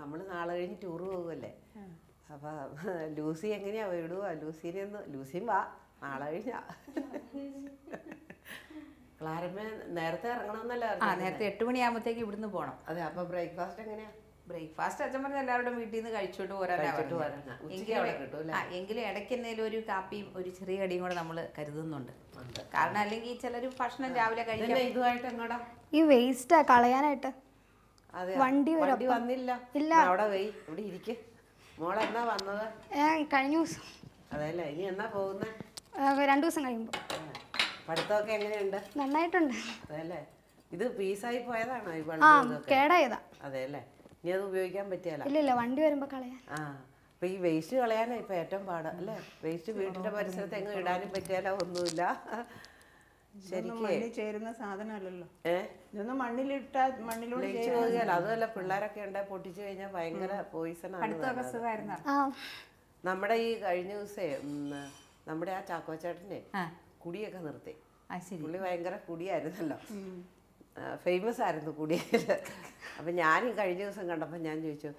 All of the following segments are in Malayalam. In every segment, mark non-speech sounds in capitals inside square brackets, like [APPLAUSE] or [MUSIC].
നമ്മൾ നാളെ കഴിഞ്ഞ് ടൂർ പോകുമല്ലേ അപ്പൊ ലൂസി എങ്ങനെയാ വിടുക ലൂസിനെ ഒന്ന് ലൂസിയും വാ നാളെ കഴിഞ്ഞ. ക്ലാരമ്മ നേരത്തെ ഇറങ്ങണമെന്നല്ല ആ? നേരത്തെ എട്ട് മണിയാകുമ്പോഴത്തേക്ക് ഇവിടുന്ന് പോകണം അതെ അപ്പൊ ബ്രേക്ക്ഫാസ്റ്റ് എങ്ങനെയാ? ബ്രേക്ക്ഫാസ്റ്റ് അച്ഛൻ പറഞ്ഞ എല്ലാവരുടെ വീട്ടിൽ നിന്ന് കഴിച്ചോട്ട് പോരാനാ. ഉച്ചയ്ക്ക് എങ്കിലും- അല്ലേ? എങ്കിലും ഇടയ്ക്ക് എന്തെങ്കിലും ഒരു കാപ്പിയും ഒരു ചെറിയ കടിയും കൂടെ നമ്മൾ കരുതുന്നുണ്ട്. കാരണം അല്ലെങ്കിൽ ചിലർ ഭക്ഷണം രാവിലെ കഴിക്കാൻ ഇതുമായിട്ട് എങ്ങോടാ? ഈ വേസ്റ്റാ കളയാനായിട്ട്. വണ്ടി വരും വന്നില്ല. ഇല്ല. അവിടെ പോയി ഇവിടെ ഇരിക്ക്. മോളെ എന്നാ വന്നത്? ഏ, കഴിഞ്ഞ ദിവസം. അതെല്ലേ ഇനി എന്നാ പോകുന്നേ? ആ, രണ്ടു ദിവസം കഴിയുമ്പോ. പഠിത്തമൊക്കെ എങ്ങനെയുണ്ട്? നന്നായിട്ടുണ്ട്. അതെല്ലേ. ഇത് പീസായി പോയതാണോ ഈ ഇതൊക്കെ കേടായതാ. അതെല്ലേ. ഇനി അത് ഉപയോഗിക്കാൻ പറ്റിയല്ല. ഇല്ല ഇല്ല വണ്ടി വരുമ്പോ കളയാൻ ആ അപ്പൊ ഈ വേസ്റ്റ് കളയാനാ ഇപ്പൊ ഏറ്റവും പാട് അല്ലേ? വേസ്റ്റ് വീട്ടിന്റെ പരിസരത്ത് എങ്ങും ഇടാനും പറ്റിയാലോ ഒന്നുമില്ല. ശരിക്കും. ചേരുന്ന സാധനമല്ലല്ലോ. ഏ? ഇതൊന്നും മണ്ണിലിട്ടാ മണ്ണിലൂടെ പോവുകയല്ല അതുമല്ല പിള്ളേരൊക്കെ ഉണ്ടെ പൊട്ടിച്ചു കഴിഞ്ഞാൽ ഭയങ്കര പോയിസൺ ആണ് നമ്മുടെ ഈ കഴിഞ്ഞ ദിവസേ നമ്മുടെ ആ ചാക്കോച്ചേട്ടനെ കുടിയൊക്കെ നിർത്തി. ആ ശരി. പുള്ളി ഭയങ്കര കുടിയായിരുന്നല്ലോ. ഫേമസ് ആയിരുന്നു കുടിയിൽ. അപ്പം ഞാൻ ഈ കഴിഞ്ഞ ദിവസം കണ്ടപ്പോൾ ഞാൻ ചോദിച്ചു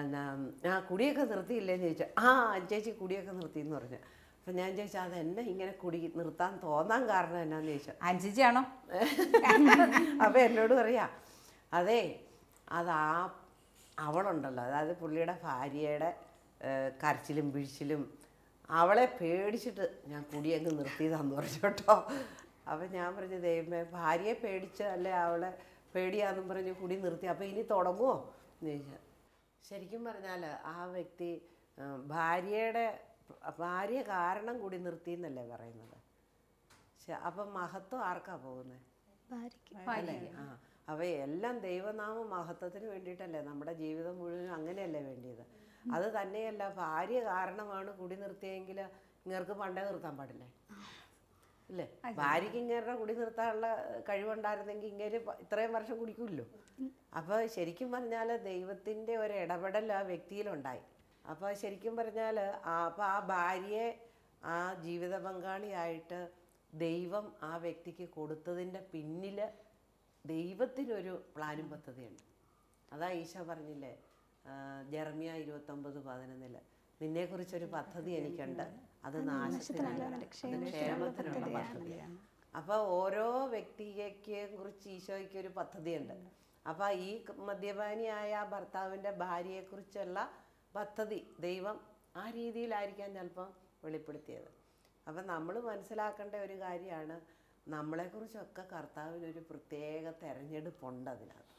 എന്നാ, ആ കുടിയൊക്കെ നിർത്തിയില്ലേന്ന് ചോദിച്ചു. ആ ചേച്ചി കുടിയൊക്കെ നിർത്തി എന്ന് പറഞ്ഞു. അപ്പം ഞാൻ ചോദിച്ചാൽ അത് എന്നെ ഇങ്ങനെ കുടി നിർത്താൻ തോന്നാൻ കാരണം എന്നാന്ന് ചോദിച്ചു. അഞ്ചിച്ചാണോ [LAUGHS] അപ്പം എന്നോട് പറയാ അതെ അത് ആ അവളുണ്ടല്ലോ അതായത് പുള്ളിയുടെ ഭാര്യയുടെ കരച്ചിലും പിഴിച്ചിലും അവളെ പേടിച്ചിട്ട് ഞാൻ കുടിയങ്ങ് നിർത്തിയതാന്ന് പറഞ്ഞു കേട്ടോ. അപ്പം ഞാൻ പറഞ്ഞു ദൈവമേ ഭാര്യയെ പേടിച്ച് അല്ലെ അവളെ പേടിയാന്നും പറഞ്ഞ് കുടി നിർത്തി അപ്പം ഇനി തുടങ്ങുമോ എന്ന് ചോദിച്ചാൽ ശരിക്കും പറഞ്ഞാൽ ആ വ്യക്തി ഭാര്യയുടെ ഭാര്യ കാരണം കൂടി നിർത്തി എന്നല്ലേ പറയുന്നത്? അപ്പൊ അപ്പം മഹത്വം ആർക്കാ പോകുന്നത് ആ അപ്പൊ എല്ലാം ദൈവനാമ മഹത്വത്തിന് വേണ്ടിയിട്ടല്ലേ? നമ്മുടെ ജീവിതം മുഴുവൻ അങ്ങനെയല്ലേ വേണ്ടിയത്? അത് തന്നെയല്ല ഭാര്യ കാരണമാണ് കുടി നിർത്തിയെങ്കിൽ ഇങ്ങർക്ക് പണ്ടേ നിർത്താൻ പാടില്ലേ? അല്ലേ ഭാര്യയ്ക്ക് ഇങ്ങേരുടെ കുടി നിർത്താനുള്ള കഴിവുണ്ടായിരുന്നെങ്കിൽ ഇങ്ങനെ ഇത്രയും വർഷം കുടിക്കുമല്ലോ? അപ്പോൾ ശരിക്കും പറഞ്ഞാൽ ദൈവത്തിന്റെ ഒരു ഇടപെടൽ ആ വ്യക്തിയിലുണ്ടായി. അപ്പോൾ ശരിക്കും പറഞ്ഞാൽ അപ്പോൾ ആ ഭാര്യയെ ആ ജീവിത പങ്കാളിയായിട്ട് ദൈവം ആ വ്യക്തിക്ക് കൊടുത്തതിന്റെ പിന്നിൽ ദൈവത്തിനൊരു പ്ലാനും പദ്ധതിയുണ്ട്. അതാ ഈശോ പറഞ്ഞില്ലേ ജർമിയ ഇരുപത്തൊമ്പത് പതിനൊന്നിൽ നിന്നെക്കുറിച്ചൊരു പദ്ധതി എനിക്കുണ്ട്. അത് നാശത്തിനല്ല ക്ഷേമത്തിനുള്ള പദ്ധതിയാണ്. അപ്പോൾ ഓരോ വ്യക്തിയെ കുറിച്ച് ഈശോയ്ക്ക് ഒരു പദ്ധതിയുണ്ട്. അപ്പോൾ ഈ മദ്യപാനിയായ ആ ഭർത്താവിന്റെ ഭാര്യയെക്കുറിച്ചുള്ള പദ്ധതി ദൈവം ആ രീതിയിലായിരിക്കാം ചിലപ്പം വെളിപ്പെടുത്തിയത്. അപ്പം നമ്മൾ മനസ്സിലാക്കേണ്ട ഒരു കാര്യമാണ് നമ്മളെക്കുറിച്ചൊക്കെ കർത്താവിനൊരു പ്രത്യേക തെരഞ്ഞെടുപ്പുണ്ട് അതിനകത്ത്.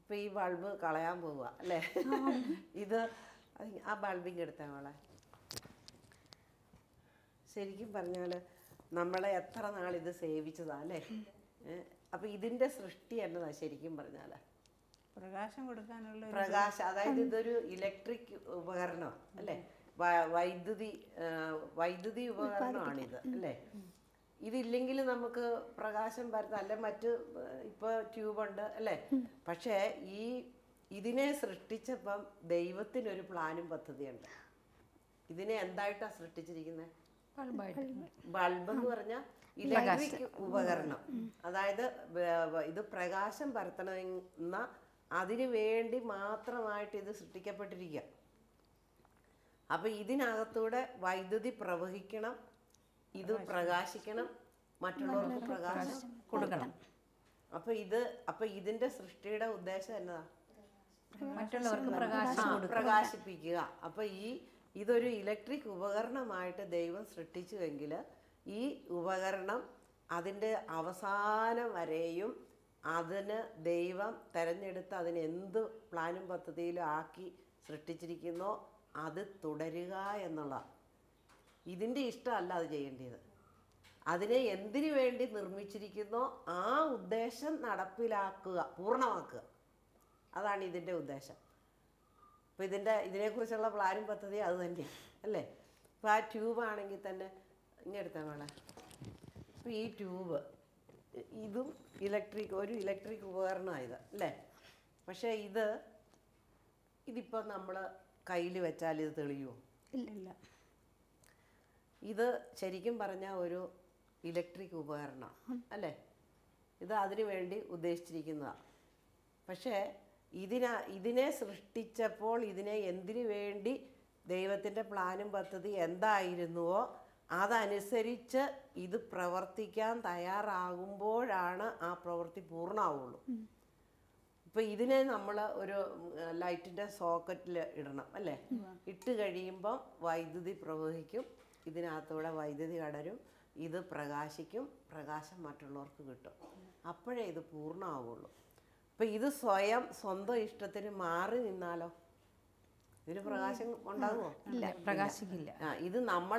ഇപ്പം ഈ ബൾബ് കളയാൻ പോവുക അല്ലേ? ഇത് ആ ബൾബിങ് എടുത്താൽ മോളെ. ശരിക്കും പറഞ്ഞാൽ നമ്മളെ എത്ര നാളിത് സേവിച്ചതാ അല്ലേ? അപ്പം ഇതിന്റെ സൃഷ്ടി എന്നതാ ശരിക്കും പറഞ്ഞാൽ പ്രകാശം കൊടുക്കാനുള്ള പ്രകാശം അതായത് ഇതൊരു ഇലക്ട്രിക് ഉപകരണം അല്ലേ? വൈദ്യുതി വൈദ്യുതി ഉപകരണമാണിത് അല്ലേ? ഇതില്ലെങ്കിൽ നമുക്ക് പ്രകാശം പരത്താം അല്ലെ മറ്റ് ഇപ്പോൾ ട്യൂബുണ്ട് അല്ലേ? പക്ഷേ ഈ ഇതിനെ സൃഷ്ടിച്ചപ്പം ദൈവത്തിനൊരു പ്ലാനും പദ്ധതിയുണ്ട്. ഇതിനെ എന്തായിട്ടാ സൃഷ്ടിച്ചിരിക്കുന്നത് ബൾബ് എന്ന് പറഞ്ഞാൽ ഇലക്ട്രിക് ഉപകരണം. അതായത് ഇത് പ്രകാശം പരത്തണമെന്ന അതിനു വേണ്ടി മാത്രമായിട്ട് ഇത് സൃഷ്ടിക്കപ്പെട്ടിരിക്കുക അപ്പോൾ ഇതിനകത്തൂടെ വൈദ്യുതി പ്രവഹിക്കണം ഇത് പ്രകാശിക്കണം മറ്റുള്ളവർക്ക് പ്രകാശം കൊടുക്കണം. അപ്പോൾ ഇത് അപ്പോൾ ഇതിന്റെ സൃഷ്ടിയുടെ ഉദ്ദേശം എന്നതാ മറ്റുള്ളവർക്ക് പ്രകാശം പ്രകാശിപ്പിക്കുക. അപ്പോൾ ഈ ഇതൊരു ഇലക്ട്രിക് ഉപകരണമായിട്ട് ദൈവം സൃഷ്ടിച്ചുവെങ്കിൽ ഈ ഉപകരണം അതിന്റെ അവസാനം വരെയും അതിന് ദൈവം തിരഞ്ഞെടുത്ത് അതിന് എന്ത് പ്ലാനും പദ്ധതിയിലും ആക്കി സൃഷ്ടിച്ചിരിക്കുന്നോ അത് തുടരുക എന്നുള്ള. ഇതിന്റെ ഇഷ്ടമല്ല അത് ചെയ്യേണ്ടത്. അതിനെ എന്തിനു വേണ്ടി നിർമ്മിച്ചിരിക്കുന്നോ ആ ഉദ്ദേശം നടപ്പിലാക്കുക പൂർണമാക്കുക. അതാണ് ഇതിന്റെ ഉദ്ദേശം. അപ്പോൾ ഇതിന്റെ ഇതിനെക്കുറിച്ചുള്ള പ്ലാനും പദ്ധതി അത് തന്നെയാണ് അല്ലേ? ഇപ്പോൾ ആ ട്യൂബ് ആണെങ്കിൽ തന്നെ ഇങ്ങെടുത്താൽ വേണം അപ്പോൾ ഈ ട്യൂബ് ഇതും ഇലക്ട്രിക് ഒരു ഇലക്ട്രിക് ഉപകരണമാണ് ഇത് അല്ലേ? പക്ഷേ ഇത് ഇതിപ്പോൾ നമ്മൾ കയ്യിൽ വെച്ചാൽ ഇത് തെളിയുമോ ഇല്ല ഇല്ല. ഇത് ശരിക്കും പറഞ്ഞാൽ ഒരു ഇലക്ട്രിക് ഉപകരണം അല്ലേ? ഇത് അതിനു വേണ്ടി ഉദ്ദേശിച്ചിരിക്കുന്നതാണ് പക്ഷേ ഇതിനെ ഇതിനെ സൃഷ്ടിച്ചപ്പോൾ ഇതിനെ എന്തിനു വേണ്ടി ദൈവത്തിന്റെ പ്ലാനും പദ്ധതി എന്തായിരുന്നുവോ അതനുസരിച്ച് ഇത് പ്രവർത്തിക്കാൻ തയ്യാറാകുമ്പോഴാണ് ആ പ്രവൃത്തി പൂർണമാവുള്ളൂ. ഇപ്പൊ ഇതിനെ നമ്മൾ ഒരു ലൈറ്റിന്റെ സോക്കറ്റിൽ ഇടണം അല്ലേ? ഇട്ട് കഴിയുമ്പം വൈദ്യുതി പ്രവഹിക്കും ഇതിനകത്തൂടെ വൈദ്യുതി കടരും ഇത് പ്രകാശിക്കും പ്രകാശം മറ്റുള്ളവർക്ക് കിട്ടും. അപ്പോഴേ ഇത് പൂർണമാവുള്ളൂ. അപ്പൊ ഇത് സ്വയം സ്വന്തം ഇഷ്ടത്തിന് മാറി നിന്നാലോ? ഇതിന് പ്രകാശം ഉണ്ടാകുമോ ഇല്ല പ്രകാശിക്കില്ല. ആ ഇത്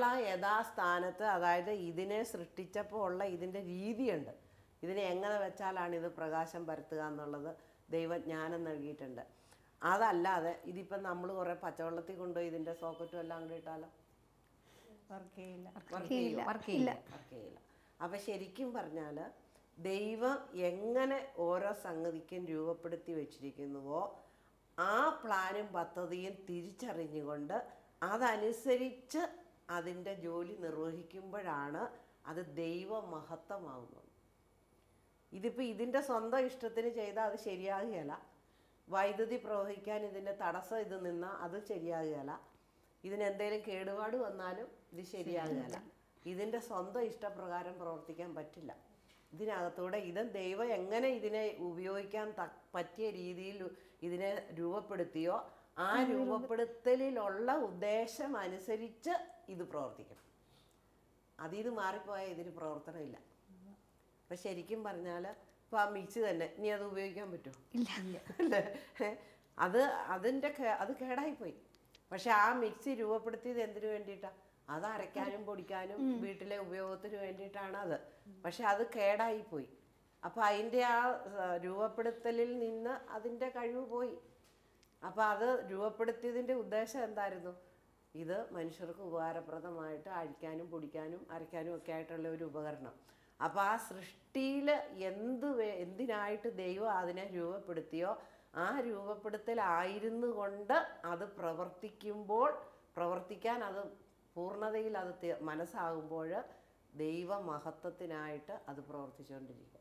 ആ യഥാസ്ഥാനത്ത് അതായത് ഇതിനെ സൃഷ്ടിച്ചപ്പോൾ ഉള്ള ഇതിന്റെ രീതിയുണ്ട്. ഇതിനെ എങ്ങനെ വെച്ചാലാണ് ഇത് പ്രകാശം പരത്തുക എന്നുള്ളത് ദൈവജ്ഞാനം നൽകിയിട്ടുണ്ട്. അതല്ലാതെ ഇതിപ്പം നമ്മൾ കുറേ പച്ചവെള്ളത്തിൽ കൊണ്ടുപോയി ഇതിന്റെ സോക്കറ്റും എല്ലാം കൂടി ഇട്ടാലോ? വർക്ക് ചെയ്യില്ല. വർക്ക് ചെയ്യില്ല. അപ്പം ശരിക്കും പറഞ്ഞാൽ ദൈവം എങ്ങനെ ഓരോ സംഗതിക്കും രൂപപ്പെടുത്തി വെച്ചിരിക്കുന്നുവോ ആ പ്ലാനും പദ്ധതിയും തിരിച്ചറിഞ്ഞുകൊണ്ട് അതനുസരിച്ച് അതിന്റെ ജോലി നിർവഹിക്കുമ്പോഴാണ് അത് ദൈവ മഹത്വമാകുന്നത് ഇതിപ്പോൾ ഇതിന്റെ സ്വന്തം ഇഷ്ടത്തിന് ചെയ്താൽ അത് ശരിയാകുകയല്ല. വൈദ്യുതി പ്രവഹിക്കാൻ ഇതിന്റെ തടസ്സം ഇത് നിന്നാൽ അത് ശരിയാകുകയല്ല. ഇതിനെന്തേലും കേടുപാട് വന്നാലും ഇത് ശരിയാകുകയല്ല. ഇതിന്റെ സ്വന്തം ഇഷ്ടപ്രകാരം പ്രവർത്തിക്കാൻ പറ്റില്ല. ഇതിനകത്തൂടെ ഇത് ദൈവം എങ്ങനെ ഇതിനെ ഉപയോഗിക്കാൻ പറ്റിയ രീതിയിൽ ഇതിനെ രൂപപ്പെടുത്തിയോ ആ രൂപപ്പെടുത്തലിലുള്ള ഉദ്ദേശം അനുസരിച്ച് ഇത് പ്രവർത്തിക്കണം. അതീത് മാറിപ്പോയ ഇതിന് പ്രവർത്തനമില്ല. അപ്പം ശരിക്കും പറഞ്ഞാൽ ഇപ്പോൾ ആ മിക്സി തന്നെ ഇനി അത് ഉപയോഗിക്കാൻ പറ്റുമോ? അല്ലേ അത് അതിന്റെ കേ- അത് കേടായിപ്പോയി. പക്ഷെ ആ മിക്സി രൂപപ്പെടുത്തിയത് എന്തിനു വേണ്ടിയിട്ടാണ് അത് അരയ്ക്കാനും പൊടിക്കാനും വീട്ടിലെ ഉപയോഗത്തിന് വേണ്ടിയിട്ടാണ് അത് പക്ഷെ അത് കേടായിപ്പോയി. അപ്പോൾ അതിന്റെ ആ രൂപപ്പെടുത്തലിൽ നിന്ന് അതിന്റെ കഴിവ് പോയി. അപ്പോൾ അത് രൂപപ്പെടുത്തിയതിന്റെ ഉദ്ദേശം എന്തായിരുന്നു? ഇത് മനുഷ്യർക്ക് ഉപകാരപ്രദമായിട്ട് അഴിക്കാനും പൊടിക്കാനും അരയ്ക്കാനും ഒക്കെ ആയിട്ടുള്ള ഒരു ഉപകരണം. അപ്പോൾ ആ സൃഷ്ടിയിൽ എന്ത് എന്തിനായിട്ട് ദൈവം അതിനെ രൂപപ്പെടുത്തിയോ ആ രൂപപ്പെടുത്തലായിരുന്നു കൊണ്ട് അത് പ്രവർത്തിക്കുമ്പോൾ പ്രവർത്തിക്കാൻ അത് പൂർണതയിൽ അത് മനസ്സാകുമ്പോൾ ദൈവമഹത്വത്തിനായിട്ട് അത് പ്രവർത്തിച്ചുകൊണ്ടിരിക്കുക.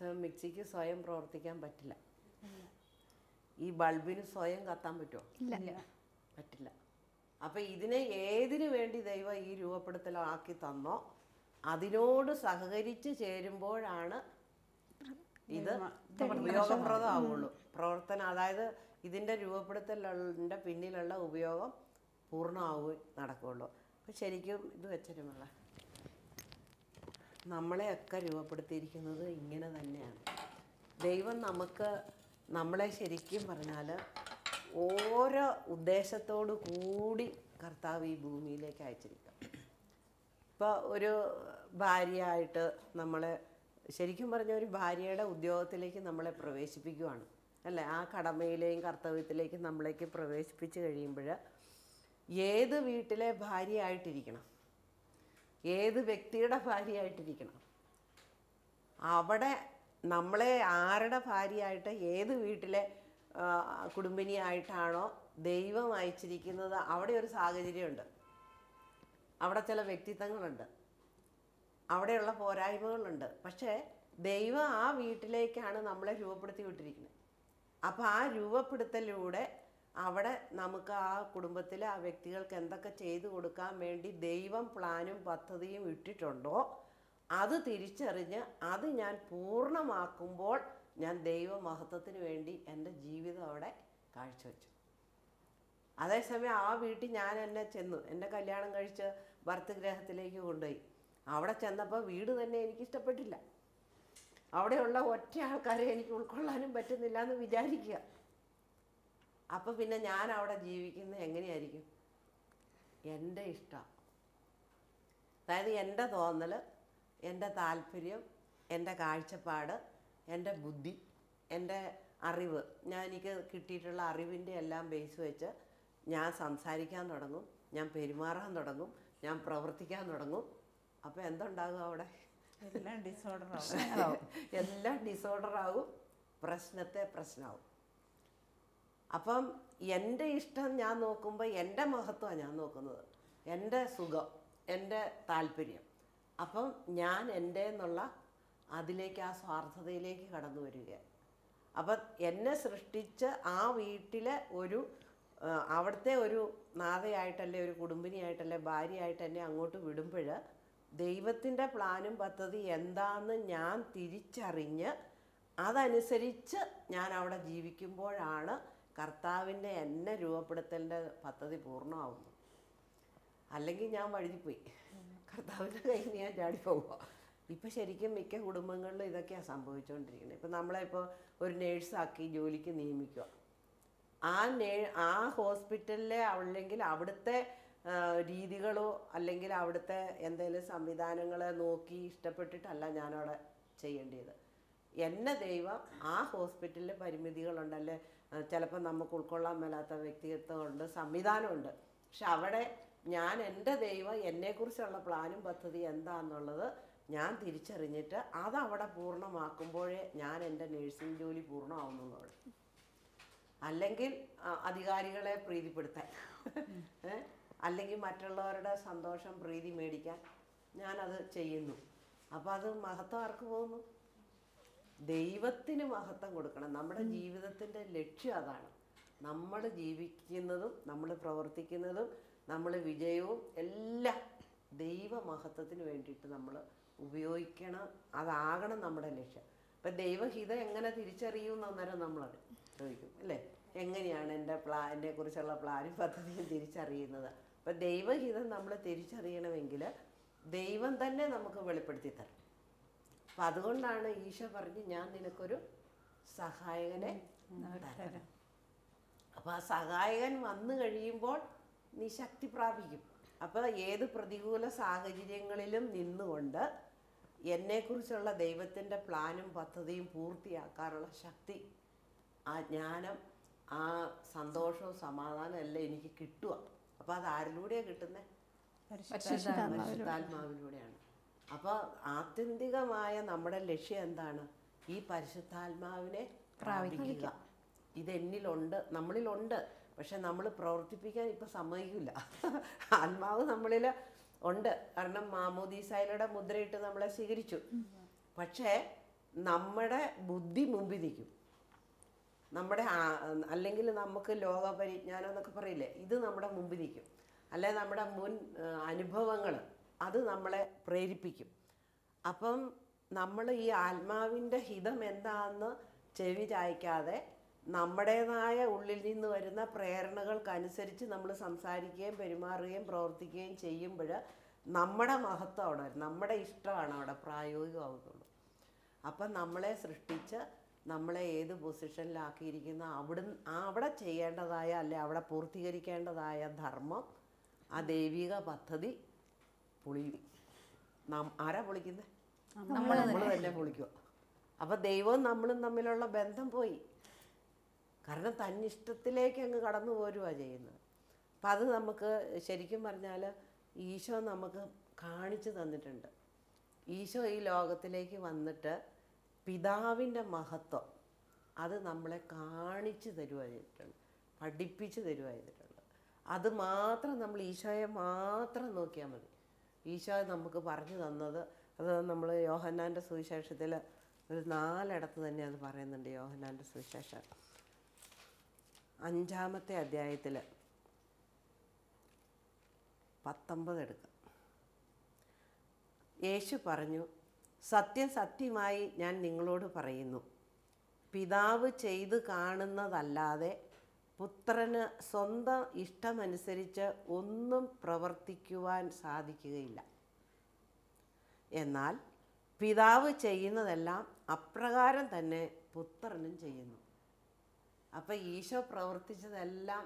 സോ മിക്സിക്ക് സ്വയം പ്രവർത്തിക്കാൻ പറ്റില്ല. ഈ ബൾബിന് സ്വയം കത്താൻ പറ്റുമോ? ഇല്ല. പറ്റില്ല. അപ്പം ഇതിനെ ഏതിനു വേണ്ടി ദൈവം ഈ രൂപപ്പെടുത്തലാക്കി തന്നോ അതിനോട് സഹകരിച്ച് ചേരുമ്പോഴാണ് ഇത് ഉപയോഗപ്രദമാവുള്ളൂ. പ്രവർത്തനം അതായത് ഇതിന്റെ രൂപപ്പെടുത്തലിന്റെ പിന്നിലുള്ള ഉപയോഗം പൂർണമാവുകയും നടക്കുകയുള്ളൂ. അപ്പം ശരിക്കും ഇത് വെച്ചിരുന്നുള്ള നമ്മളെയൊക്കെ രൂപപ്പെടുത്തിയിരിക്കുന്നത് ഇങ്ങനെ തന്നെയാണ്. ദൈവം നമുക്ക് നമ്മളെ ശരിക്കും പറഞ്ഞാൽ ഓരോ ഉദ്ദേശത്തോടു കൂടി കർത്താവ് ഈ ഭൂമിയിലേക്ക് അയച്ചിരിക്കുക. ഇപ്പോൾ ഒരു ഭാര്യയായിട്ട് നമ്മളെ ശരിക്കും പറഞ്ഞ ഒരു ഭാര്യയുടെ ഉദ്യോഗത്തിലേക്ക് നമ്മളെ പ്രവേശിപ്പിക്കുവാണ്. അല്ലേ? ആ കടമയിലെയും കർത്തവ്യത്തിലേക്കും നമ്മളേക്ക് പ്രവേശിപ്പിച്ച് കഴിയുമ്പോൾ ഏത് വീട്ടിലെ ഭാര്യയായിട്ടിരിക്കണം? ഏത് വ്യക്തിയുടെ ഭാര്യയായിട്ടിരിക്കണം? അവിടെ നമ്മളെ ആരുടെ ഭാര്യയായിട്ട് ഏത് വീട്ടിലെ കുടുംബിനിയായിട്ടാണോ ദൈവം അയച്ചിരിക്കുന്നത് അവിടെ ഒരു സാഹചര്യമുണ്ട്. അവിടെ ചില വ്യക്തിത്വങ്ങളുണ്ട്. അവിടെയുള്ള പോരായ്മകളുണ്ട്. പക്ഷേ ദൈവം ആ വീട്ടിലേക്കാണ് നമ്മളെ രൂപപ്പെടുത്തി വിട്ടിരിക്കുന്നത്. അപ്പോൾ ആ രൂപപ്പെടുത്തലിലൂടെ അവിടെ നമുക്ക് ആ കുടുംബത്തിലെ ആ വ്യക്തികൾക്ക് എന്തൊക്കെ ചെയ്തു കൊടുക്കാൻ വേണ്ടി ദൈവം പ്ലാനും പദ്ധതിയും ഇട്ടിട്ടുണ്ടോ അത് തിരിച്ചറിഞ്ഞ് അത് ഞാൻ പൂർണമാക്കുമ്പോൾ ഞാൻ ദൈവമഹത്വത്തിന് വേണ്ടി എന്റെ ജീവിതം അവിടെ കാഴ്ചവെച്ചു. അതേസമയം ആ വീട്ടിൽ ഞാൻ എന്നെ ചെന്നു. എന്റെ കല്യാണം കഴിച്ച് ഭർത്തഗ്രഹത്തിലേക്ക് കൊണ്ടുപോയി. അവിടെ ചെന്നപ്പോൾ വീട് തന്നെ എനിക്ക് ഇഷ്ടപ്പെട്ടില്ല. അവിടെയുള്ള ഒറ്റ ആൾക്കാരെ എനിക്ക് ഉൾക്കൊള്ളാനും പറ്റുന്നില്ല എന്ന് വിചാരിക്കുക. അപ്പം പിന്നെ ഞാൻ അവിടെ ജീവിക്കുന്നത് എങ്ങനെയായിരിക്കും? എന്റെ ഇഷ്ടം. അതായത് എന്റെ തോന്നൽ എന്റെ താല്പര്യം എന്റെ കാഴ്ചപ്പാട് എന്റെ ബുദ്ധി എന്റെ അറിവ്. ഞാൻ എനിക്ക് കിട്ടിയിട്ടുള്ള അറിവിന്റെ എല്ലാം ബേസ് വെച്ച് ഞാൻ സംസാരിക്കാൻ തുടങ്ങും ഞാൻ പെരുമാറാൻ തുടങ്ങും ഞാൻ പ്രവർത്തിക്കാൻ തുടങ്ങും. അപ്പോൾ എന്തുണ്ടാകും അവിടെ? എല്ലാം ഡിസോർഡർ ആവും. [LAUGHS] എല്ലാം ഡിസോർഡർ ആവും. പ്രശ്നത്തെ പ്രശ്നമാവും അപ്പം എന്റെ ഇഷ്ടം ഞാൻ നോക്കുമ്പോൾ എന്റെ മഹത്വമാണ് ഞാൻ നോക്കുന്നത്. എന്റെ സുഖം എന്റെ താല്പര്യം. അപ്പം ഞാൻ എന്റെ എന്നുള്ള അതിലേക്ക് ആ സ്വാർത്ഥതയിലേക്ക് കടന്നു വരികയാണ്. അപ്പം എന്നെ സൃഷ്ടിച്ച് ആ വീട്ടിലെ ഒരു അവിടുത്തെ ഒരു നാഥയായിട്ടല്ലേ ഒരു കുടുംബിനിയായിട്ടല്ലേ ഭാര്യയായിട്ട് എന്നെ അങ്ങോട്ട് വിടുമ്പോൾ ദൈവത്തിന്റെ പ്ലാനും പദ്ധതി എന്താണെന്ന് ഞാൻ തിരിച്ചറിഞ്ഞ് അതനുസരിച്ച് ഞാൻ അവിടെ ജീവിക്കുമ്പോഴാണ് കർത്താവിന്റെ എന്നെ രൂപപ്പെടുത്തലിന്റെ പദ്ധതി പൂർണമാവുന്നു. അല്ലെങ്കിൽ ഞാൻ വഴുതിപ്പോയി. കർത്താവിന്റെ കയ്യിൽ ഞാൻ ചാടിപ്പോവുക ഇപ്പം ശരിക്കും മിക്ക കുടുംബങ്ങളിലും ഇതൊക്കെയാണ് സംഭവിച്ചുകൊണ്ടിരിക്കുന്നത്. ഇപ്പം നമ്മളെ ഇപ്പോൾ ഒരു നേഴ്സാക്കി ജോലിക്ക് നിയമിക്കുക. ആ നേ ആ ഹോസ്പിറ്റലിലെ അല്ലെങ്കിൽ അവിടുത്തെ രീതികളോ അല്ലെങ്കിൽ അവിടുത്തെ എന്തെങ്കിലും സംവിധാനങ്ങളെ നോക്കി ഇഷ്ടപ്പെട്ടിട്ടല്ല ഞാനവിടെ ചെയ്യേണ്ടത്. എന്നെ ദൈവം ആ ഹോസ്പിറ്റലിലെ പരിമിതികളുണ്ടല്ലേ? ചിലപ്പോൾ നമുക്ക് ഉൾക്കൊള്ളാൻ മേലാത്ത വ്യക്തിത്വമുണ്ട് സംവിധാനമുണ്ട്. പക്ഷെ അവിടെ ഞാൻ എന്റെ ദൈവം എന്നെക്കുറിച്ചുള്ള പ്ലാനും പദ്ധതി എന്താണെന്നുള്ളത് ഞാൻ തിരിച്ചറിഞ്ഞിട്ട് അതവിടെ പൂർണമാക്കുമ്പോഴേ ഞാൻ എന്റെ നേഴ്സിംഗ് ജോലി പൂർണമാവുന്നുള്ളൂ അല്ലെങ്കിൽ അധികാരികളെ പ്രീതിപ്പെടുത്താൻ. അല്ലെങ്കിൽ മറ്റുള്ളവരുടെ സന്തോഷം പ്രീതി മേടിക്കാൻ ഞാനത് ചെയ്യുന്നു. അപ്പോൾ അത് മഹത്വം ആർക്ക് പോകുന്നു? ദൈവത്തിന് മഹത്വം കൊടുക്കണം. നമ്മുടെ ജീവിതത്തിന്റെ ലക്ഷ്യം അതാണ്. നമ്മൾ ജീവിക്കുന്നതും നമ്മൾ പ്രവർത്തിക്കുന്നതും നമ്മൾ വിജയവും എല്ലാം ദൈവ ദൈവമഹത്വത്തിന് വേണ്ടിയിട്ട് നമ്മൾ ഉപയോഗിക്കണം. അതാകണം നമ്മുടെ ലക്ഷ്യം. അപ്പം ദൈവഹിതം എങ്ങനെ തിരിച്ചറിയും അന്നേരം നമ്മൾ ചോദിക്കും അല്ലേ? എങ്ങനെയാണ് എന്റെ പ്ലാ എന്നെ കുറിച്ചുള്ള പ്ലാനും പദ്ധതിയും തിരിച്ചറിയുന്നത്? അപ്പം ദൈവഹിതം നമ്മൾ തിരിച്ചറിയണമെങ്കിൽ ദൈവം തന്നെ നമുക്ക് വെളിപ്പെടുത്തി തരും. അപ്പം അതുകൊണ്ടാണ് ഈശോ പറഞ്ഞ് ഞാൻ നിനക്കൊരു സഹായകനെ തരാം അപ്പോൾ ആ സഹായകൻ വന്നു കഴിയുമ്പോൾ നീ ശക്തി പ്രാപിക്കും. അപ്പോൾ ഏത് പ്രതികൂല സാഹചര്യങ്ങളിലും നിന്നുകൊണ്ട് എന്നെക്കുറിച്ചുള്ള ദൈവത്തിന്റെ പ്ലാനും പദ്ധതിയും പൂർത്തിയാക്കാനുള്ള ശക്തി ആ ജ്ഞാനം ആ സന്തോഷവും സമാധാനവും എല്ലാം എനിക്ക് കിട്ടുക. അപ്പോൾ അത് ആരിലൂടെയാണ് കിട്ടുന്നത് പരിശുദ്ധാത്മാവിലൂടെയാണ്. അപ്പോൾ ആത്യന്തികമായ നമ്മുടെ ലക്ഷ്യം എന്താണ്? ഈ പരിശുദ്ധാത്മാവിനെ പ്രാപിക്കുക. ഇതെന്നിലുണ്ട് നമ്മളിലുണ്ട്. പക്ഷെ നമ്മൾ പ്രവർത്തിപ്പിക്കാൻ ഇപ്പം സമ്മതിക്കില്ല ആത്മാവ് നമ്മളിൽ ഉണ്ട്. കാരണം മാമോദീസായിലൂടെ മുദ്രയിട്ട് നമ്മളെ സ്വീകരിച്ചു. പക്ഷേ നമ്മുടെ ബുദ്ധി മുമ്പിൽ നിൽക്കും. നമ്മുടെ അല്ലെങ്കിൽ നമുക്ക് ലോക പരിജ്ഞാനം എന്നൊക്കെ പറയില്ലേ? ഇത് നമ്മുടെ മുമ്പിൽ നിൽക്കും. അല്ലെ നമ്മുടെ മുൻ അനുഭവങ്ങൾ അത് നമ്മളെ പ്രേരിപ്പിക്കും. അപ്പം നമ്മൾ ഈ ആത്മാവിന്റെ ഹിതം എന്താണെന്ന് ചെവി ചായ്ക്കാതെ നമ്മുടേതായ ഉള്ളിൽ നിന്ന് വരുന്ന പ്രേരണകൾക്കനുസരിച്ച് നമ്മൾ സംസാരിക്കുകയും പെരുമാറുകയും പ്രവർത്തിക്കുകയും ചെയ്യുമ്പോൾ നമ്മുടെ മഹത്വം അവിടെ നമ്മുടെ ഇഷ്ടമാണ് അവിടെ പ്രായോഗികമാകുന്നുള്ളൂ അപ്പം നമ്മളെ സൃഷ്ടിച്ച് നമ്മളെ ഏത് പൊസിഷനിലാക്കിയിരിക്കുന്ന അവിടെ അവിടെ ചെയ്യേണ്ടതായ അല്ലെ അവിടെ പൂർത്തീകരിക്കേണ്ടതായ ധർമ്മം ആ ദൈവിക പദ്ധതി പൊളി നാം ആരാ പൊളിക്കുന്നത് നമ്മൾ തന്നെ. പൊളിക്കുക അപ്പൊ ദൈവവും നമ്മളും തമ്മിലുള്ള ബന്ധം പോയി. കാരണം തന്നിഷ്ടത്തിലേക്ക് അങ്ങ് കടന്നു പോരുക ചെയ്യുന്നത്. അപ്പം അത് നമുക്ക് ശരിക്കും പറഞ്ഞാൽ ഈശോ നമുക്ക് കാണിച്ചു തന്നിട്ടുണ്ട്. ഈശോ ഈ ലോകത്തിലേക്ക് വന്നിട്ട് പിതാവിന്റെ മഹത്വം അത് നമ്മളെ കാണിച്ചു തരുക ചെയ്തിട്ടുണ്ട്. പഠിപ്പിച്ചു തരുക ചെയ്തിട്ടുണ്ട്. അത് മാത്രം നമ്മൾ ഈശോയെ മാത്രം നോക്കിയാൽ മതി. ഈശോ നമുക്ക് പറഞ്ഞു തന്നത്. അത് നമ്മൾ യോഹന്നാന്റെ സുവിശേഷത്തിൽ ഒരു നാലിടത്ത് തന്നെ അത് പറയുന്നുണ്ട് യോഹന്നാന്റെ സുവിശേഷം. അഞ്ചാമത്തെ അധ്യായത്തിൽ പത്തൊമ്പത് എടുക്കാം യേശു പറഞ്ഞു സത്യം സത്യമായി ഞാൻ നിങ്ങളോട് പറയുന്നു. പിതാവ് ചെയ്ത് കാണുന്നതല്ലാതെ പുത്രന് സ്വന്തം ഇഷ്ടമനുസരിച്ച് ഒന്നും പ്രവർത്തിക്കുവാൻ സാധിക്കുകയില്ല. എന്നാൽ പിതാവ് ചെയ്യുന്നതെല്ലാം അപ്രകാരം തന്നെ പുത്രനും ചെയ്യുന്നു. അപ്പൊ ഈശോ പ്രവർത്തിച്ചതെല്ലാം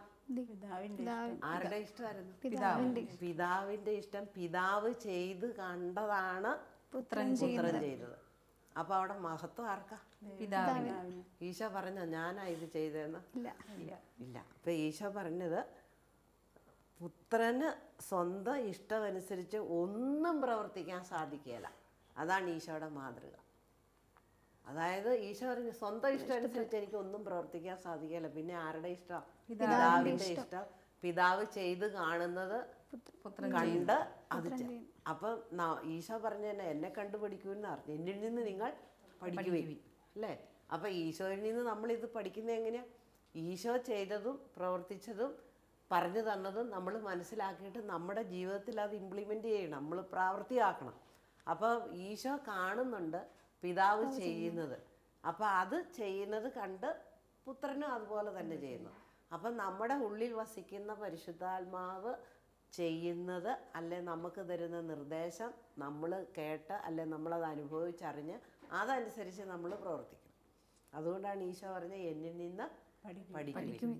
ആരുടെ ഇഷ്ടമായിരുന്നു? പിതാവിന്റെ പിതാവിന്റെ ഇഷ്ടം. പിതാവ് ചെയ്ത് കണ്ടതാണ് പുത്രൻ പുത്രൻ ചെയ്തത്. അപ്പൊ അവിടെ മഹത്വം ആർക്കാ? പിതാവിന്. ഈശോ പറഞ്ഞോ ഞാനാ ഇത് ചെയ്തതെന്ന്. ഇല്ല. ഇല്ല. അപ്പൊ ഈശോ പറഞ്ഞത് പുത്രന് സ്വന്തം ഇഷ്ടമനുസരിച്ച് ഒന്നും പ്രവർത്തിക്കാൻ സാധിക്കില്ല അതാണ് ഈശോയുടെ മാതൃക. അതായത് ഈശോ പറഞ്ഞു സ്വന്തം ഇഷ്ടം അനുസരിച്ച് എനിക്ക് ഒന്നും പ്രവർത്തിക്കാൻ സാധിക്കില്ല പിന്നെ ആരുടെ ഇഷ്ടം? പിതാവിന്റെ ഇഷ്ടം. പിതാവ് ചെയ്ത് കാണുന്നത് കണ്ട് അത് അപ്പൊ ഈശോ പറഞ്ഞ തന്നെ എന്നെ കണ്ടുപിടിക്കൂ എന്ന് പറഞ്ഞു. എന്നിൽ നിന്ന് നിങ്ങൾ പഠിക്കുവിൻ. അല്ലേ? അപ്പം ഈശോയിൽ നിന്ന് നമ്മളിത് പഠിക്കുന്നത് എങ്ങനെയാ? ഈശോ ചെയ്തതും പ്രവർത്തിച്ചതും പറഞ്ഞു തന്നതും നമ്മൾ മനസ്സിലാക്കിയിട്ട് നമ്മുടെ ജീവിതത്തിൽ അത് ഇംപ്ലിമെന്റ് ചെയ്യണം നമ്മൾ പ്രാവർത്തിയാക്കണം. അപ്പോൾ ഈശോ കാണുന്നുണ്ട് പിതാവ് ചെയ്യുന്നത്. അപ്പോൾ അത് ചെയ്യുന്നത് കണ്ട് പുത്രനും അതുപോലെ തന്നെ ചെയ്യുന്നു. അപ്പം നമ്മുടെ ഉള്ളിൽ വസിക്കുന്ന പരിശുദ്ധാത്മാവ് ചെയ്യുന്നത് അല്ലെ നമുക്ക് തരുന്ന നിർദ്ദേശം നമ്മൾ കേട്ട് അല്ലെ നമ്മളത് അനുഭവിച്ചറിഞ്ഞ് അതനുസരിച്ച് നമ്മൾ പ്രവർത്തിക്കണം അതുകൊണ്ടാണ് ഈശോ പറഞ്ഞത് എന്നിൽ നിന്ന് പഠിക്കും.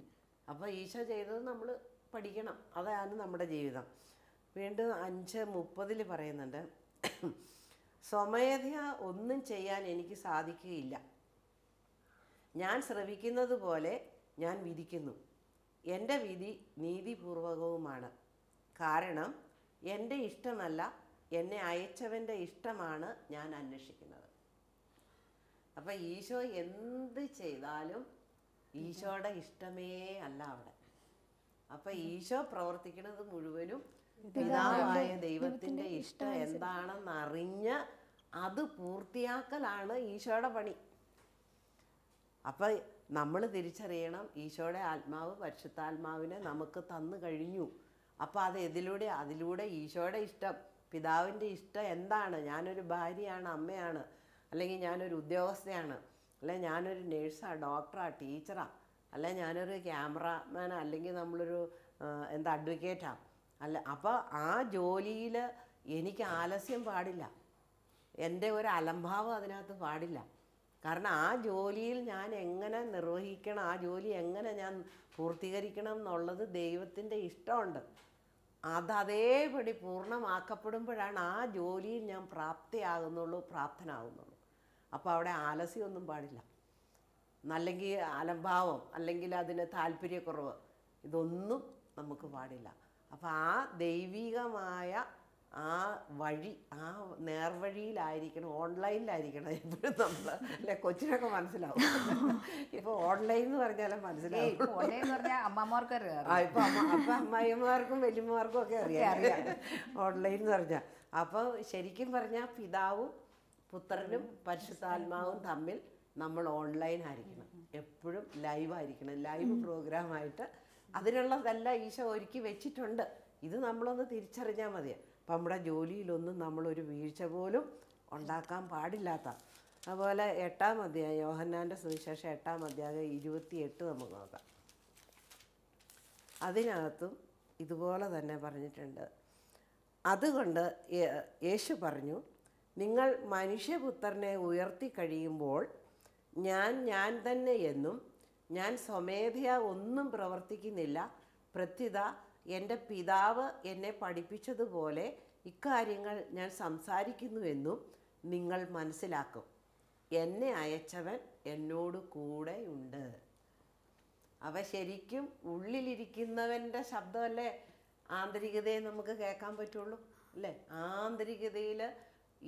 അപ്പോൾ ഈശോ ചെയ്തത് നമ്മൾ പഠിക്കണം. അതാണ് നമ്മുടെ ജീവിതം. വീണ്ടും അഞ്ച് മുപ്പതിൽ പറയുന്നുണ്ട് സ്വമേധ ഒന്നും ചെയ്യാൻ എനിക്ക് സാധിക്കുകയില്ല. ഞാൻ ശ്രവിക്കുന്നത് പോലെ ഞാൻ വിധിക്കുന്നു. എന്റെ വിധി നീതിപൂർവകവുമാണ്. കാരണം എന്റെ ഇഷ്ടമല്ല എന്നെ അയച്ചവന്റെ ഇഷ്ടമാണ് ഞാൻ അന്വേഷിക്കുന്നത്. അപ്പം ഈശോ എന്ത് ചെയ്താലും ഈശോയുടെ ഇഷ്ടമേ അല്ല അവിടെ. അപ്പം ഈശോ പ്രവർത്തിക്കുന്നത് മുഴുവനും പിതാവായ ദൈവത്തിന്റെ ഇഷ്ടം എന്താണെന്ന് അറിഞ്ഞ് അത് പൂർത്തിയാക്കലാണ് ഈശോയുടെ പണി. അപ്പൊ നമ്മൾ തിരിച്ചറിയണം ഈശോയുടെ ആത്മാവ് പരിശുദ്ധാത്മാവിനെ നമുക്ക് തന്നു കഴിഞ്ഞു. അപ്പൊ അത് എതിലൂടെ അതിലൂടെ ഈശോയുടെ ഇഷ്ടം പിതാവിന്റെ ഇഷ്ടം എന്താണ്? ഞാനൊരു ഭാര്യയാണ് അമ്മയാണ്. അല്ലെങ്കിൽ ഞാനൊരു ഉദ്യോഗസ്ഥയാണ് അല്ലെ ഞാനൊരു നേഴ്സാണ് ഡോക്ടറാണ് ടീച്ചറാണ് അല്ലെ ഞാനൊരു ക്യാമറാമാനാ അല്ലെങ്കിൽ നമ്മളൊരു എന്താ അഡ്വക്കേറ്റാണ് അല്ല അപ്പോൾ ആ ജോലിയിൽ എനിക്ക് ആലസ്യം പാടില്ല. എന്റെ ഒരു അലംഭാവം അതിനകത്ത് പാടില്ല. കാരണം ആ ജോലിയിൽ ഞാൻ എങ്ങനെ നിർവഹിക്കണം ആ ജോലി എങ്ങനെ ഞാൻ പൂർത്തീകരിക്കണം എന്നുള്ളത് ദൈവത്തിന്റെ ഇഷ്ടമുണ്ട്. അത് അതേപടി പൂർണമാക്കപ്പെടുമ്പോഴാണ് ആ ജോലിയിൽ ഞാൻ പ്രാപ്തിയാകുന്നുള്ളൂ പ്രാപ്തനാകുന്നുള്ളൂ. അപ്പോൾ അവിടെ ആലസ്യമൊന്നും പാടില്ല. അല്ലെങ്കിൽ അലംഭാവം അല്ലെങ്കിൽ അതിന് താല്പര്യക്കുറവ് ഇതൊന്നും നമുക്ക് പാടില്ല. അപ്പോൾ ആ ദൈവികമായ ആ വഴി ആ നേർവഴിയിലായിരിക്കണം ഓൺലൈനിലായിരിക്കണം എപ്പോഴും നമ്മൾ അല്ലെ കൊച്ചിനൊക്കെ മനസ്സിലാവും. ഇപ്പോൾ ഓൺലൈൻ എന്ന് പറഞ്ഞാലും മനസ്സിലാവും. അമ്മമാർക്ക് ഇപ്പൊ അപ്പൊ അമ്മായിമാർക്കും വലിയമാർക്കും ഒക്കെ അറിയാം. ഓൺലൈൻ എന്ന് പറഞ്ഞാൽ അപ്പോൾ ശരിക്കും പറഞ്ഞാൽ പിതാവും പുത്രനും പരിശുദ്ധാത്മാവും തമ്മിൽ നമ്മൾ ഓൺലൈൻ ആയിരിക്കണം. എപ്പോഴും ലൈവ് ആയിരിക്കണം. ലൈവ് പ്രോഗ്രാമായിട്ട് അതിനുള്ളതെല്ലാം ഈശോ ഒരുക്കി വെച്ചിട്ടുണ്ട്. ഇത് നമ്മളൊന്ന് തിരിച്ചറിഞ്ഞാൽ മതി അപ്പം നമ്മുടെ ജോലിയിലൊന്നും നമ്മളൊരു വീഴ്ച പോലും ഉണ്ടാക്കാൻ പാടില്ലാത്ത. അതുപോലെ എട്ടാം അധ്യായം യോഹന്നാന്റെ സുവിശേഷം എട്ടാം അധ്യായം ഇരുപത്തി എട്ട് നമുക്ക് നോക്കാം. അതിനകത്തും ഇതുപോലെ തന്നെ പറഞ്ഞിട്ടുണ്ട്. അതുകൊണ്ട് യേശു പറഞ്ഞു നിങ്ങൾ മനുഷ്യപുത്രനെ ഉയർത്തി കഴിയുമ്പോൾ ഞാൻ ഞാൻ തന്നെ എന്നും ഞാൻ സ്വമേധയാ ഒന്നും പ്രവർത്തിക്കുന്നില്ല. പ്രത്യുത എന്റെ പിതാവ് എന്നെ പഠിപ്പിച്ചതുപോലെ ഇക്കാര്യങ്ങൾ ഞാൻ സംസാരിക്കുന്നുവെന്നും നിങ്ങൾ മനസ്സിലാക്കും. എന്നെ അയച്ചവൻ എന്നോട് കൂടെയുണ്ട്. അവ ശരിക്കും ഉള്ളിലിരിക്കുന്നവന്റെ ശബ്ദമല്ലേ? ആന്തരികതയെ നമുക്ക് കേൾക്കാൻ പറ്റുള്ളൂ അല്ലേ? ആന്തരികതയിൽ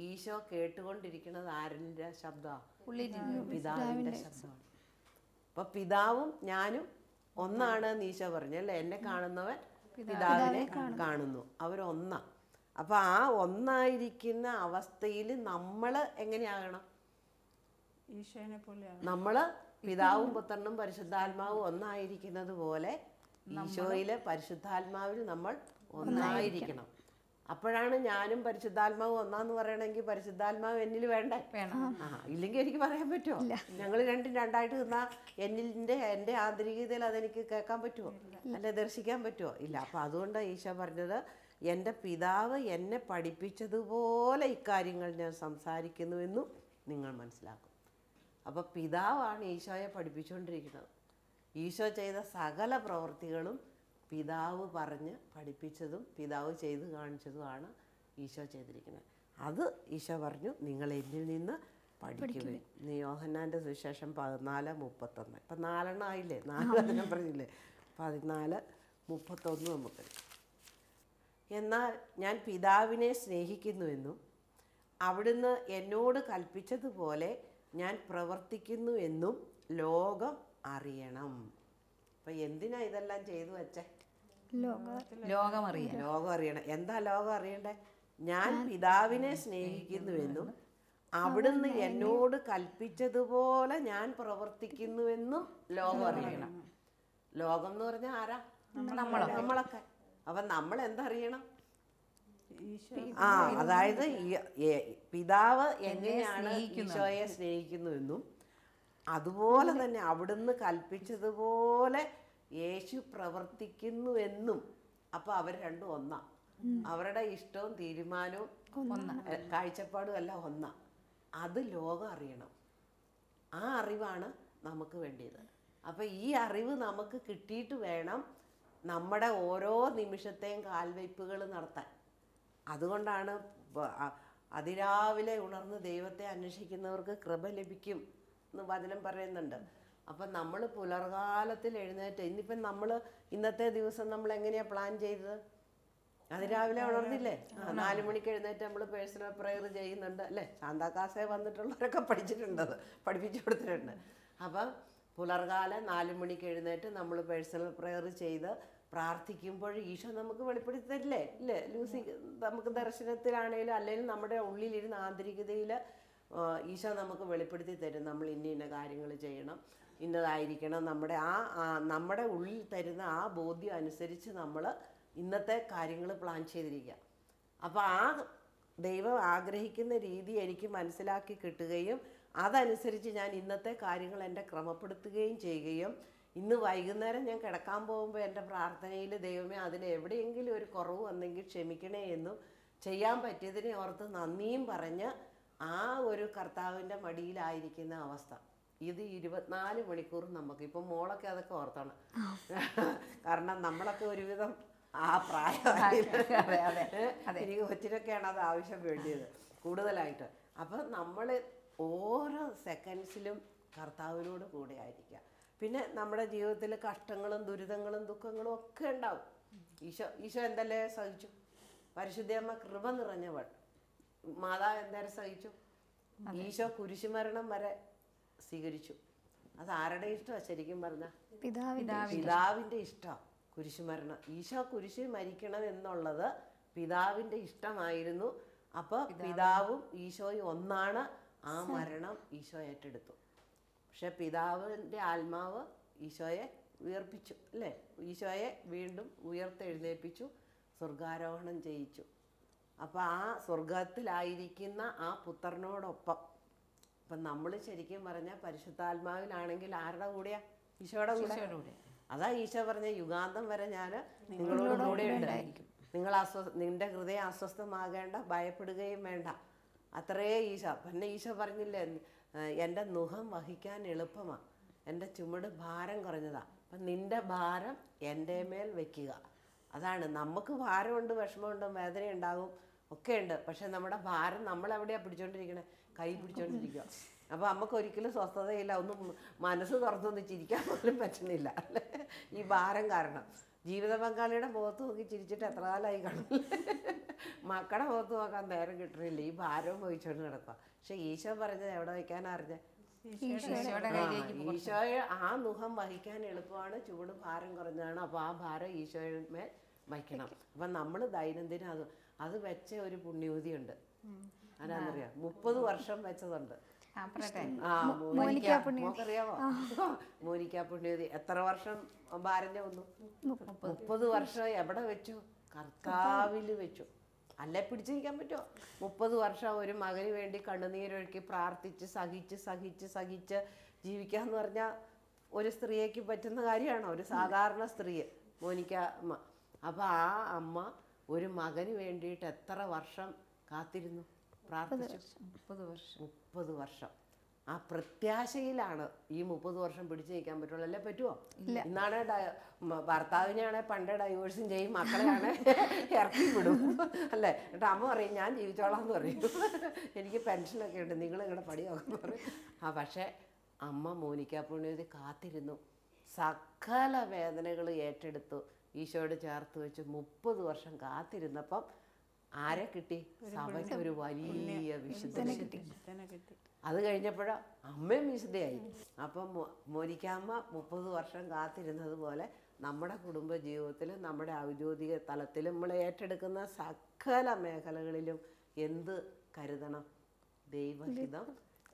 ഈശോ കേട്ടുകൊണ്ടിരിക്കുന്നത് ആരന്റെ ശബ്ദമാണ് പിതാവിന്റെ ശബ്ദമാണ്. അപ്പൊ പിതാവും ഞാനും ഒന്നാണ് എന്ന് ഈശോ പറഞ്ഞു അല്ലേ? എന്നെ കാണുന്നവൻ പിതാവിനെ കാണുന്നു. അവരൊന്നാ. അപ്പൊ ആ ഒന്നായിരിക്കുന്ന അവസ്ഥയിൽ നമ്മൾ എങ്ങനെയാകണം? ഈശോനെ പോലെ നമ്മൾ പിതാവും പുത്രനും പരിശുദ്ധാത്മാവും ഒന്നായിരിക്കുന്നത് പോലെ ഈശോയിലെ പരിശുദ്ധാത്മാവിൽ നമ്മൾ ഒന്നായിരിക്കണം. അപ്പോഴാണ് ഞാനും പരിശുദ്ധാത്മാവും ഒന്നാന്ന് പറയണമെങ്കിൽ പരിശുദ്ധാത്മാവ് എന്നിൽ വേണ്ടേ. ആ ഇല്ലെങ്കിൽ എനിക്ക് പറയാൻ പറ്റുമോ ഞങ്ങൾ രണ്ടും രണ്ടായിട്ട് നിന്നാ എന്നിന്റെ എന്റെ ആന്തരികതയിൽ അതെനിക്ക് കേൾക്കാൻ പറ്റുമോ അല്ലെ ദർശിക്കാൻ പറ്റുമോ ഇല്ല. അപ്പം അതുകൊണ്ട് ഈശോ പറഞ്ഞത് എന്റെ പിതാവ് എന്നെ പഠിപ്പിച്ചതുപോലെ ഇക്കാര്യങ്ങൾ ഞാൻ സംസാരിക്കുന്നുവെന്നും നിങ്ങൾ മനസ്സിലാക്കും. അപ്പോൾ പിതാവാണ് ഈശോയെ പഠിപ്പിച്ചുകൊണ്ടിരിക്കുന്നത് ഈശോ ചെയ്ത സകല പ്രവൃത്തികളും പിതാവ് പറഞ്ഞ് പഠിപ്പിച്ചതും പിതാവ് ചെയ്ത് കാണിച്ചതുമാണ് ഈശോ ചെയ്തിരിക്കുന്നത്. അത് ഈശോ പറഞ്ഞു നിങ്ങൾ എന്നിൽ നിന്ന് പഠിക്കുവേ നീ യോഹന്നാന്റെ സുവിശേഷം പതിനാല് മുപ്പത്തൊന്ന്. ഇപ്പം നാലെണ്ണം ആയില്ലേ? നാലെണ്ണം ഞാൻ പറഞ്ഞില്ലേ? പതിനാല് മുപ്പത്തൊന്ന് നമുക്ക് എന്നാൽ ഞാൻ പിതാവിനെ സ്നേഹിക്കുന്നുവെന്നും അവിടുന്ന് എന്നോട് കൽപ്പിച്ചതുപോലെ ഞാൻ പ്രവർത്തിക്കുന്നു എന്നും ലോകം അറിയണം. അപ്പം എന്തിനാ ഇതെല്ലാം ചെയ്തു വെച്ചേ? ലോകം. അറിയാം ലോകം അറിയണം എന്താ ലോകം അറിയണ്ടേ ഞാൻ പിതാവിനെ സ്നേഹിക്കുന്നുവെന്നും അവിടുന്ന് എന്നോട് കൽപ്പിച്ചതുപോലെ ഞാൻ പ്രവർത്തിക്കുന്നുവെന്നും ലോകം അറിയണം ലോകം എന്ന് പറഞ്ഞാൽ ആരാ നമ്മളൊക്കെ. നമ്മളൊക്കെ. അപ്പൊ നമ്മൾ എന്തറിയണം? ആ അതായത് പിതാവ് എങ്ങനെയാണ് ഈശോയെ സ്നേഹിക്കുന്നുവെന്നും അതുപോലെ തന്നെ അവിടുന്ന് കൽപ്പിച്ചതുപോലെ യേശു പ്രവർത്തിക്കുന്നു എന്നും അപ്പൊ അവർ രണ്ടും ഒന്നാ. അവരുടെ ഇഷ്ടവും തീരുമാനവും കാഴ്ചപ്പാടും എല്ലാം ഒന്നാ. അത് ലോകം അറിയണം. ആ അറിവാണ് നമുക്ക് വേണ്ടിയത്. അപ്പം ഈ അറിവ് നമുക്ക് കിട്ടിയിട്ട് വേണം നമ്മുടെ ഓരോ നിമിഷത്തെയും കാൽവയ്പ്പുകൾ നടത്താൻ. അതുകൊണ്ടാണ് അതിരാവിലെ ഉണർന്ന് ദൈവത്തെ അന്വേഷിക്കുന്നവർക്ക് കൃപ ലഭിക്കും എന്ന് വചനം പറയുന്നുണ്ട്. അപ്പം നമ്മൾ പുലർകാലത്തിൽ എഴുന്നേറ്റ് ഇന്നിപ്പം നമ്മൾ ഇന്നത്തെ ദിവസം നമ്മൾ എങ്ങനെയാണ് പ്ലാൻ ചെയ്തത്? അതിരാവിലെ ഉണർന്നില്ലേ? നാലു മണിക്ക് എഴുന്നേറ്റ് നമ്മൾ പേഴ്സണൽ പ്രെയർ ചെയ്യുന്നുണ്ട് അല്ലേ? ശാന്താകാസെ വന്നിട്ടുള്ളവരൊക്കെ പഠിച്ചിട്ടുണ്ട് അത് പഠിപ്പിച്ചു കൊടുത്തിട്ടുണ്ട്. അപ്പം പുലർകാലം നാല് മണിക്ക് എഴുന്നേറ്റ് നമ്മൾ പേഴ്സണൽ പ്രെയർ ചെയ്ത് പ്രാർത്ഥിക്കുമ്പോൾ ഈശോ നമുക്ക് വെളിപ്പെടുത്തി തരില്ലേ? ഇല്ലേ? ലൂസി നമുക്ക് ദർശനത്തിലാണേലും അല്ലെങ്കിൽ നമ്മുടെ ഉള്ളിലിരുന്ന ആന്തരികതയിൽ ഈശോ നമുക്ക് വെളിപ്പെടുത്തി തരും. നമ്മൾ ഇന്ന ഇന്ന കാര്യങ്ങൾ ചെയ്യണം. ഇന്നതായിരിക്കണം. നമ്മുടെ ആ നമ്മുടെ ഉള്ളിൽ തരുന്ന ആ ബോധ്യം അനുസരിച്ച് നമ്മൾ ഇന്നത്തെ കാര്യങ്ങൾ പ്ലാൻ ചെയ്തിരിക്കുക. അപ്പോൾ ആ ദൈവം ആഗ്രഹിക്കുന്ന രീതി എനിക്ക് മനസ്സിലാക്കി കിട്ടുകയും അതനുസരിച്ച് ഞാൻ ഇന്നത്തെ കാര്യങ്ങൾ എന്റെ ക്രമപ്പെടുത്തുകയും ചെയ്യുകയും ഇന്ന് വൈകുന്നേരം ഞാൻ കിടക്കാൻ പോകുമ്പോൾ എന്റെ പ്രാർത്ഥനയിൽ ദൈവമേ അതിന് എവിടെയെങ്കിലും ഒരു കുറവ് വന്നെങ്കിൽ ക്ഷമിക്കണേ എന്നും ചെയ്യാൻ പറ്റിയതിനെ ഓർത്ത് നന്ദിയും പറഞ്ഞ് ആ ഒരു കർത്താവിന്റെ മടിയിലായിരിക്കുന്ന അവസ്ഥ. ഇത് ഇരുപത്തിനാല് മണിക്കൂർ നമുക്ക് ഇപ്പം മോളൊക്കെ അതൊക്കെ ഓർത്തണം. കാരണം നമ്മളൊക്കെ ഒരുവിധം ആ പ്രായം എനിക്ക് കൊച്ചിനൊക്കെയാണ് അത് ആവശ്യം വേണ്ടിയത് കൂടുതലായിട്ട്. അപ്പം നമ്മൾ ഓരോ സെക്കൻഡ്സിലും കർത്താവിനോട് കൂടെ ആയിരിക്കുക. പിന്നെ നമ്മുടെ ജീവിതത്തിൽ കഷ്ടങ്ങളും ദുരിതങ്ങളും ദുഃഖങ്ങളും ഒക്കെ ഉണ്ടാവും. ഈശോ ഈശോ എന്തല്ലേ സഹിച്ചു? പരിശുദ്ധയമ്മ കൃപ നിറഞ്ഞവൾ. മാതാവ് എന്തേരെ സഹിച്ചു? ഈശോ കുരിശുമരണം വരെ സ്വീകരിച്ചു. അത് ആരുടെ ഇഷ്ടമാണ് ശരിക്കും പറഞ്ഞ? പിതാവിന്റെ പിതാവിന്റെ ഇഷ്ടം. കുരിശുമരണം. ഈശോ കുരിശു മരിക്കണം എന്നുള്ളത് പിതാവിന്റെ ഇഷ്ടമായിരുന്നു. അപ്പൊ പിതാവും. ഈശോയും ഒന്നാണ് ആ മരണം ഈശോ ഏറ്റെടുത്തു. പക്ഷെ പിതാവിന്റെ ആത്മാവ് ഈശോയെ ഉയർപ്പിച്ചു അല്ലേ? ഈശോയെ വീണ്ടും ഉയർത്തെഴുന്നേൽപ്പിച്ചു സ്വർഗാരോഹണം ചെയ്യിച്ചു. അപ്പൊ ആ സ്വർഗത്തിലായിരിക്കുന്ന ആ പുത്രനോടൊപ്പം അപ്പം നമ്മൾ ശരിക്കും പറഞ്ഞാൽ പരിശുദ്ധാത്മാവിലാണെങ്കിൽ ആരുടെ കൂടെയാ? ഈശോയുടെ കൂടെ? അതാ ഈശോ പറഞ്ഞ യുഗാന്തം വരെ ഞാൻ നിങ്ങളോട് കൂടെ ഉണ്ടായിരിക്കും. നിങ്ങൾ അസ്വസ്ഥ നിന്റെ ഹൃദയം അസ്വസ്ഥമാകേണ്ട ഭയപ്പെടുകയും വേണ്ട. അത്രേ ഈശോ. പിന്നെ ഈശോ പറഞ്ഞില്ലേ "ഏഹ് എന്റെ നുഖം വഹിക്കാൻ എളുപ്പമാ. എന്റെ ചുമട് ഭാരം കുറഞ്ഞതാ. അപ്പം നിന്റെ ഭാരം എന്റെ മേൽ വെക്കുക. അതാണ്. നമുക്ക് ഭാരമുണ്ട് വിഷമമുണ്ട് വേദന ഉണ്ടാകും ഒക്കെ ഉണ്ട് പക്ഷെ നമ്മുടെ ഭാരം നമ്മൾ എവിടെയാ പിടിച്ചോണ്ടിരിക്കണേ? കൈ പിടിച്ചോണ്ടിരിക്കുക അപ്പൊ നമുക്ക് ഒരിക്കലും സ്വസ്ഥതയില്ല. ഒന്നും മനസ്സ് തുറന്നൊന്ന് ചിരിക്കാൻ പോലും പറ്റുന്നില്ല. അല്ലേ? ഈ ഭാരം കാരണം. ജീവിത പങ്കാളിയുടെ മുഖത്ത് നോക്കി ചിരിച്ചിട്ട് എത്ര കാലമായി കാണും? മക്കളുടെ മുഖത്ത് നോക്കാൻ നേരം കിട്ടണില്ല ഈ ഭാരവും വഹിച്ചോണ്ട് കിടക്കുക പക്ഷെ ഈശോ പറഞ്ഞത് എവിടെ വയ്ക്കാൻ അറിഞ്ഞ? ഈശോയെ ആ മുഖം വഹിക്കാൻ എളുപ്പമാണ്. ചൂട് ഭാരം കുറഞ്ഞാണ് അപ്പോൾ ആ ഭാരം ഈശോയുടെ മേൽ വയ്ക്കണം. അപ്പം നമ്മൾ ദൈനംദിനം അത് അത് വെച്ച ഒരു പുണ്യവതിയുണ്ട് അതാണെന്നറിയാം മുപ്പത് വർഷം വെച്ചതുണ്ട്. മോനിക്ക. മോക്കറിയാവോ? പുണ്യവതി എത്ര വർഷം ഭാരന്റെ വന്നു? മുപ്പത്. വർഷം എവിടെ വെച്ചു? കർത്താവിൽ വെച്ചു. അല്ലെ പിടിച്ചിരിക്കാൻ പറ്റുമോ മുപ്പത് വർഷം ഒരു മകന് വേണ്ടി കണ്ണുനീരൊഴുക്കി പ്രാർത്ഥിച്ച് സഹിച്ച് സഹിച്ച് സഹിച്ച് ജീവിക്കാന്ന് പറഞ്ഞാൽ ഒരു സ്ത്രീയ്ക്ക് പറ്റുന്ന കാര്യമാണോ? ഒരു സാധാരണ സ്ത്രീ മോനിക്ക അമ്മ. അപ്പോൾ ആ അമ്മ ഒരു മകന് വേണ്ടിയിട്ട് എത്ര വർഷം കാത്തിരുന്നു? പ്രാർത്ഥിച്ചു. മുപ്പത് വർഷം. മുപ്പത് വർഷം. ആ പ്രത്യാശയിലാണ് ഈ മുപ്പത് വർഷം പിടിച്ചു നിൽക്കാൻ പറ്റുള്ളൂ. അല്ലേ പറ്റുമോ ഇന്നാണ് ഭർത്താവിനെയാണെ പണ്ട് ഡൈവേഴ്സും ചെയ്യും മക്കളെയാണ് [LAUGHS] ഇറക്കി വിടും. അല്ലേ? എന്നിട്ട് അമ്മ പറയും ഞാൻ ജീവിച്ചോളാം എന്ന് പറയും. എനിക്ക് പെൻഷനൊക്കെ ഉണ്ട് നിങ്ങൾ നിങ്ങളുടെ പടി പറയും. ആ പക്ഷേ അമ്മ മോനിക്ക കാത്തിരുന്നു. സകല വേദനകൾ ഏറ്റെടുത്തു. ഈശോയോട് ചേർത്ത് വെച്ച് മുപ്പത് വർഷം കാത്തിരുന്നപ്പം ആരെ കിട്ടി? സഭയ്ക്ക് ഒരു വലിയ വിശുദ്ധനെ കിട്ടി അത് കഴിഞ്ഞപ്പോഴോ അമ്മയും വിശുദ്ധയായി. അപ്പം മോനിക്കാമ്മ മുപ്പത് വർഷം കാത്തിരുന്നത് പോലെ നമ്മുടെ കുടുംബ ജീവിതത്തിലും നമ്മുടെ ഔദ്യോഗിക തലത്തിലും നമ്മൾ ഏറ്റെടുക്കുന്ന സകല മേഖലകളിലും എന്ത് കരുതണം? ദൈവഹിതം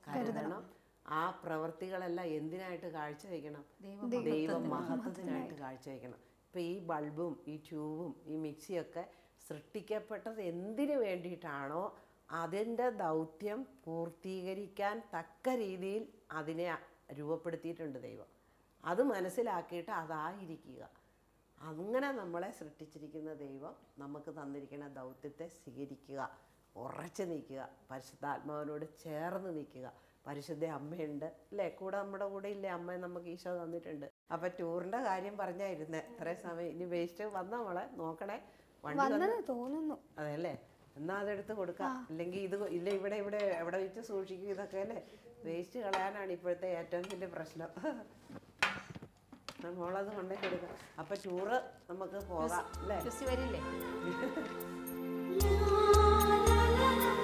കരുതണം. ആ പ്രവൃത്തികളെല്ലാം എന്തിനായിട്ട് കാഴ്ചവെക്കണം? ദൈവ മഹത്വത്തിനായിട്ട് കാഴ്ചവെക്കണം. ഇപ്പം ഈ ബൾബും ഈ ട്യൂബും ഈ മിക്സിയൊക്കെ സൃഷ്ടിക്കപ്പെട്ടത് എന്തിനു വേണ്ടിയിട്ടാണോ അതിന്റെ ദൗത്യം പൂർത്തീകരിക്കാൻ തക്ക രീതിയിൽ അതിനെ രൂപപ്പെടുത്തിയിട്ടുണ്ട് ദൈവം. അത് മനസ്സിലാക്കിയിട്ട് അതായിരിക്കുക. അങ്ങനെ നമ്മളെ സൃഷ്ടിച്ചിരിക്കുന്ന ദൈവം നമുക്ക് തന്നിരിക്കുന്ന ദൗത്യത്തെ സ്വീകരിക്കുക ഉറച്ചു നിൽക്കുക പരിശുദ്ധാത്മാവിനോട് ചേർന്ന് നിൽക്കുക. പരിശുദ്ധ അമ്മയുണ്ട് അല്ലേ? കൂടെ നമ്മുടെ കൂടെ ഇല്ലേ? അമ്മയെ നമുക്ക് ഈശോ തന്നിട്ടുണ്ട്. അപ്പൊ ടൂറിന്റെ കാര്യം പറഞ്ഞായിരുന്നേ ഇത്രയും സമയം ഇനി വേസ്റ്റ് വന്ന മോളെ? നോക്കണേ. വണ്ടി വന്ന് വന്നെന്ന് തോന്നുന്നു. അതെല്ലേ എന്നാ അതെടുത്ത് കൊടുക്കാം. അല്ലെങ്കിൽ ഇത് ഇല്ല ഇവിടെ ഇവിടെ എവിടെ വെച്ച് സൂക്ഷിക്കും ഇതൊക്കെ അല്ലേ? വേസ്റ്റ് കളയാനാണ് ഇപ്പോഴത്തെ ഏറ്റവും വലിയ പ്രശ്നം. മോളത് കൊണ്ടേ കൊടുക്കാം. അപ്പൊ ടൂറ് നമുക്ക് പോകാം അല്ലേ? വരില്ലേ La la la la